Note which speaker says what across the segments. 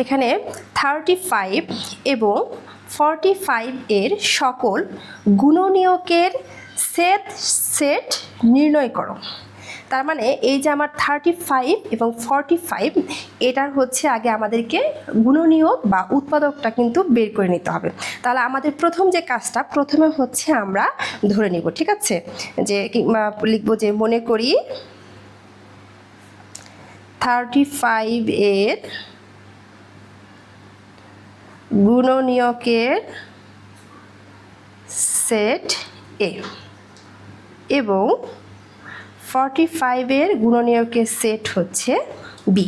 Speaker 1: এখানে thirty five এবং forty five এর সকল গুণনীয়কের সেট সেট নির্ণয় করো। তার মানে এই যে আমার থার্টি ফাইভ এবং ফর্টি ফাইভ এটার হচ্ছে আগে আমাদেরকে গুণনীয়ক বা উৎপাদকটা কিন্তু বের করে নিতে হবে। তাহলে আমাদের প্রথম যে কাজটা, প্রথমে হচ্ছে আমরা ধরে নিব, ঠিক আছে? যে লিখব যে মনে করি থার্টি ফাইভ এর গুণনীয়কের সেট এ এবং ফর্টি ফাইভের গুণনীয়কের সেট হচ্ছে বি।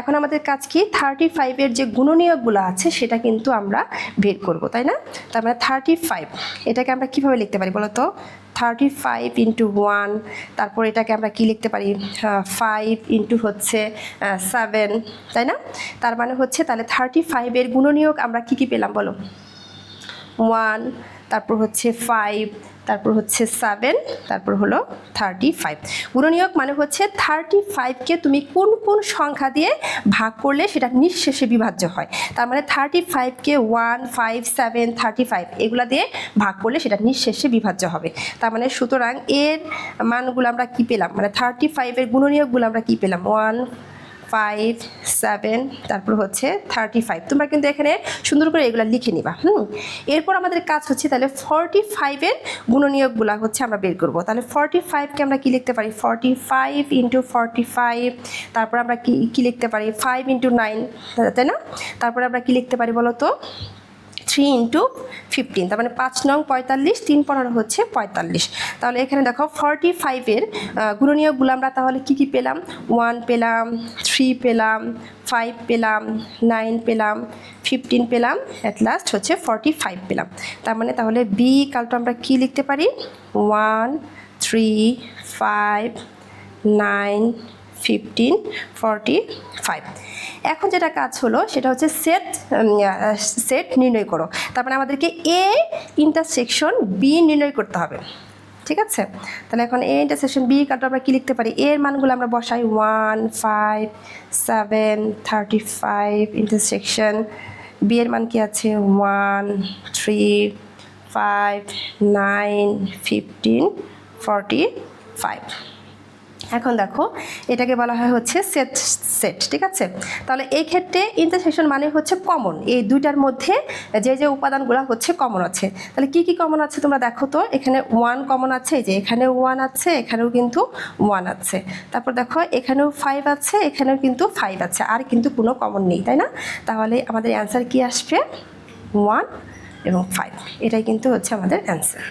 Speaker 1: এখন আমাদের কাজ কি? থার্টি ফাইভের যে গুণনীয়কগুলো আছে, সেটা কিন্তু আমরা বের করব, তাই না? তার মানে থার্টি ফাইভ এটাকে আমরা কীভাবে লিখতে পারি বলো তো? থার্টি ফাইভ ইন্টু ওয়ান তারপর এটাকে আমরা কি লিখতে পারি? ফাইভ ইন্টু হচ্ছে সেভেন তাই না? তার মানে হচ্ছে তাহলে থার্টি ফাইভের গুণনীয়ক আমরা কী কী পেলাম বলো? ওয়ান তারপর হচ্ছে ফাইভ তারপর হচ্ছে সেভেন তারপর হলো থার্টি ফাইভ গুণনীয়ক মানে হচ্ছে থার্টি ফাইভকে তুমি কোন কোন সংখ্যা দিয়ে ভাগ করলে সেটা নিঃশেষে বিভাজ্য হয়? তার মানে thirty ফাইভকে one five seven thirty five এগুলো দিয়ে ভাগ করলে সেটা নিঃশেষে বিভাজ্য হবে। তার মানে সুতরাং এর মানগুলো আমরা কি পেলাম? মানে থার্টি ফাইভের গুণনীয়কগুলো আমরা কি পেলাম? ওয়ান ফাইভ সেভেন তারপর হচ্ছে থার্টি ফাইভ তোমরা কিন্তু এখানে সুন্দর করে এগুলো লিখে নিবা, হুম? এরপর আমাদের কাজ হচ্ছে তাহলে ফর্টি ফাইভের গুণনীয়কগুলো হচ্ছে আমরা বের করব। তাহলে ফর্টি ফাইভকে আমরা কী লিখতে পারি? Forty five into forty five তারপর আমরা কী কী লিখতে পারি? ফাইভ ইন্টু নাইন তাই না? তারপরে আমরা কী লিখতে পারি বলো তো থ্রি ইন্টু ফিফটিন, তার মানে পাঁচ নং পঁয়তাল্লিশ, তিন পনেরো হচ্ছে পঁয়তাল্লিশ। তাহলে এখানে দেখো ফর্টি ফাইভের গুণনীয়কগুলো আমরা তাহলে কী কী পেলাম? ওয়ান পেলাম থ্রি পেলাম ফাইভ পেলাম নাইন পেলাম ফিফটিন পেলাম অ্যাট লাস্ট হচ্ছে ফর্টি ফাইভ পেলাম। তার মানে তাহলে বি কালটা আমরা কী লিখতে পারি? One three five nine fifteen, forty five. এখন যেটা কাজ হলো, সেটা হচ্ছে সেট সেট নির্ণয় করো। তার মানে আমাদেরকে এ ইন্টারসেকশন বি নির্ণয় করতে হবে। ঠিক আছে? তাহলে এখন এ ইন্টারসেকশন বি কাটা আমরা কী লিখতে পারি? এর মানগুলো আমরা বসাই। One five seven thirty five intersection B এর মান কি আছে? One three five nine fifteen forty five এখন দেখো, এটাকে বলা হয় হচ্ছে সেট সেট ঠিক আছে? তাহলে এই ক্ষেত্রে ইন্টারসেকশন মানে হচ্ছে কমন এই দুইটার মধ্যে যে যে উপাদানগুলো হচ্ছে কমন আছে। তাহলে কি কি কমন আছে তোমরা দেখো তো? এখানে ওয়ান কমন আছে যে এখানে ওয়ান আছে, এখানেও কিন্তু ওয়ান আছে। তারপর দেখো, এখানেও ফাইভ আছে, এখানেও কিন্তু ফাইভ আছে। আর কিন্তু কোনো কমন নেই, তাই না? তাহলে আমাদের অ্যান্সার কি আসবে? ওয়ান এবং ফাইভ এটাই কিন্তু হচ্ছে আমাদের অ্যান্সার